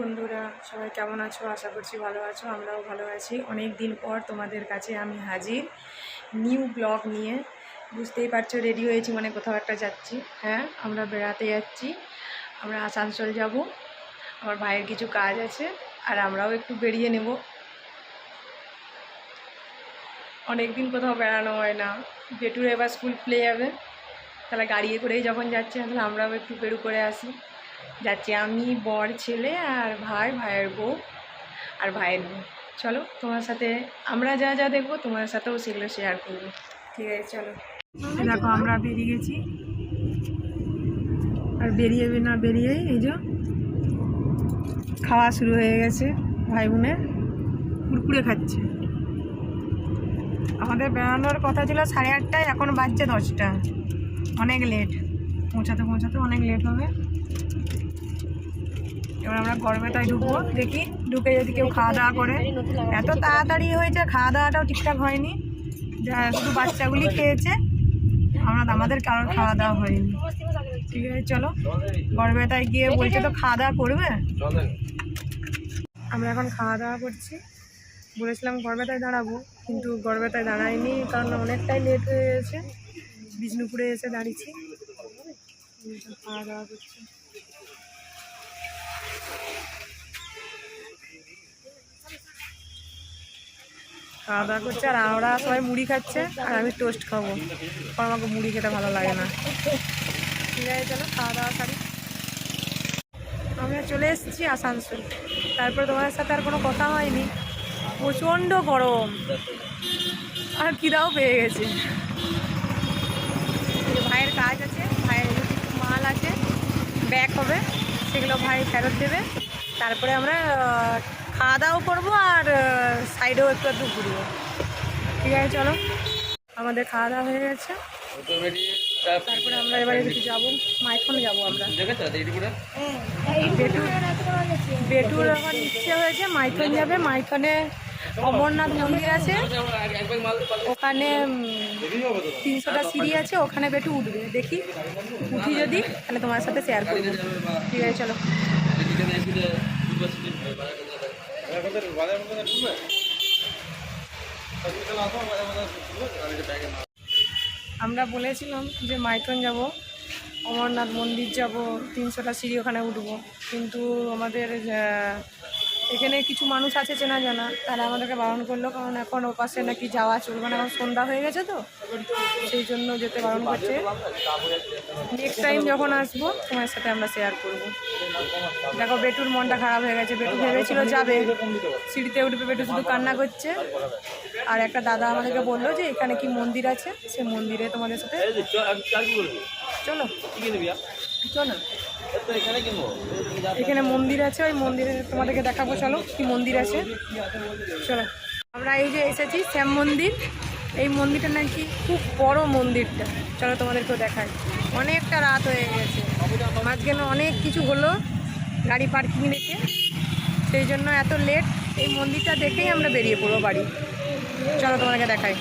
বন্ধুরা, সবাই কেমন আছো? আশা করছি ভালো আছো, আমরাও ভালো আছি। অনেক দিন পর তোমাদের কাছে আমি হাজির নিউ ব্লগ নিয়ে। বুঝতেই পারছ রেডি হয়েছি মানে কোথাও একটা যাচ্ছি। হ্যাঁ আমরা বেড়াতে যাচ্ছি, আমরা আসানসোল যাব। আমার ভাইয়ের কিছু কাজ আছে, আর আমরাও একটু বেরিয়ে নেব। অনেক দিন কোথাও বেড়ানো হয় না। বেটুর এবার স্কুল খুলে যাবে। তাহলে গাড়িয়ে করেই যখন যাচ্ছি, তাহলে আমরাও একটু বেরু করে আসি। যাচ্ছি। আমি বর, ছেলে আর ভাই, ভাইয়ের বউ আর ভাইয়ের বউ চলো, তোমার সাথে আমরা যা যা দেখব, তোমার সাথেও সেগুলো শেয়ার করব। ঠিক আছে, চলো। দেখো, আমরা বেরিয়ে গেছি। আর বেরিয়ে না, বেরিয়েই এই যে খাওয়া শুরু হয়ে গেছে, ভাই বোনের। কুরকুরে খাচ্ছে। আমাদের বেড়ানোর কথা ছিল সাড়ে আটটায়, এখন বাজছে দশটা। অনেক লেট পৌঁছাতে পৌঁছাতে অনেক লেট হবে। এবার আমরা গরমে তাই ঢুকবো, দেখি ঢুকে যদি কেউ খাওয়া দাওয়া করে। এত তাড়াতাড়ি হয়েছে, খাওয়া দাওয়াটাও ঠিকঠাক হয়নি। শুধু বাচ্চাগুলি খেয়েছে। আমরা আমাদের কারোর খাওয়া দাওয়া হয়নি। ঠিক আছে, চলো। গরমে তাই গিয়ে বলছে তো খাওয়া দাওয়া করবে? আমরা এখন খাওয়া দাওয়া করছি। বলেছিলাম গড়বেতায় দাঁড়াবো, কিন্তু গড়বেতায় দাঁড়াইনি, কারণ অনেকটাই লেট হয়ে গেছে। বিষ্ণুপুরে এসে দাঁড়িয়েছি। খাওয়া দাওয়া করছি। খাওয়া দাওয়া করছে, আর আমরা সবাই মুড়ি খাচ্ছে, আর আমি টোস্ট খাব। কারণ আমাকে মুড়ি খেতে ভালো লাগে না। ঠিক আছে, চলো খাওয়া দাওয়া সারি আমরা চলে এসেছি আসানসোল। তারপরে তোমার সাথে আর কোনো কথা হয়নি। প্রচণ্ড গরম। আর খিদাও পেয়ে গেছে। ভাইয়ের কাজ আছে, ভাইয়ের মাল আছে ব্যাক হবে, সেগুলো ভাই ফেরত দেবে। তারপরে আমরা খাওয়া দাওয়াও করব আর সাইডেও একটু একটু ঘুরবো। ঠিক আছে চলো। আমাদের খাওয়া দাওয়া হয়ে গেছে। তারপরে আমরা এবারে কিছু যাব। মাইথনে যাব আমরা। বেটুর বেটুর এখন ইচ্ছে হয়েছে মাইথন যাবে। মাইথনে অমরনাথ মন্দির আছে। ওখানে তিনশোটা সিঁড়ি আছে। ওখানে বেটু উঠবে। দেখি উঠি যদি তাহলে তোমার সাথে শেয়ার করব। ঠিক আছে চলো। আমরা বলেছিলাম যে মাইথন যাব অমরনাথ মন্দির যাব তিনশোটা সিঁড়ি ওখানে উঠবো। কিন্তু আমাদের এখানে কিছু মানুষ আছে চেনা জানা তারা আমাদেরকে বারণ করল কারণ এখন ও পাশে নাকি যাওয়া চলবে না এখন সন্ধ্যা হয়ে গেছে তো সেই জন্য যেতে বারণ করছে। নেক্সট টাইম যখন আসব তোমার সাথে আমরা শেয়ার করব। দেখো বেটুর মনটা খারাপ হয়ে গেছে। বেটু ভেবেছিল যাবে। সিঁড়িতে উঠবে বেটু শুধু কান্না করছে। আর একটা দাদা আমাদেরকে বলল যে এখানে কি মন্দির আছে? সে মন্দিরে তোমাদের সাথে চলো চলো। এখানে মন্দির আছে, ওই মন্দিরে তোমাদেরকে দেখাবো, চলো, কি মন্দির আছে। চলো। আমরা এই যে এসেছি, শ্যাম মন্দির। এই মন্দিরটা নাকি খুব বড় মন্দিরটা। চলো তোমাদেরকেও দেখাই। অনেকটা রাত হয়ে গেছে। মাঝখানে অনেক কিছু হলো, গাড়ি পার্কিং রেখে। সেই জন্য এত লেট এই মন্দিরটা দেখেই আমরা বেরিয়ে পড়ব বাড়ি। চলো তোমাদেরকে দেখাই।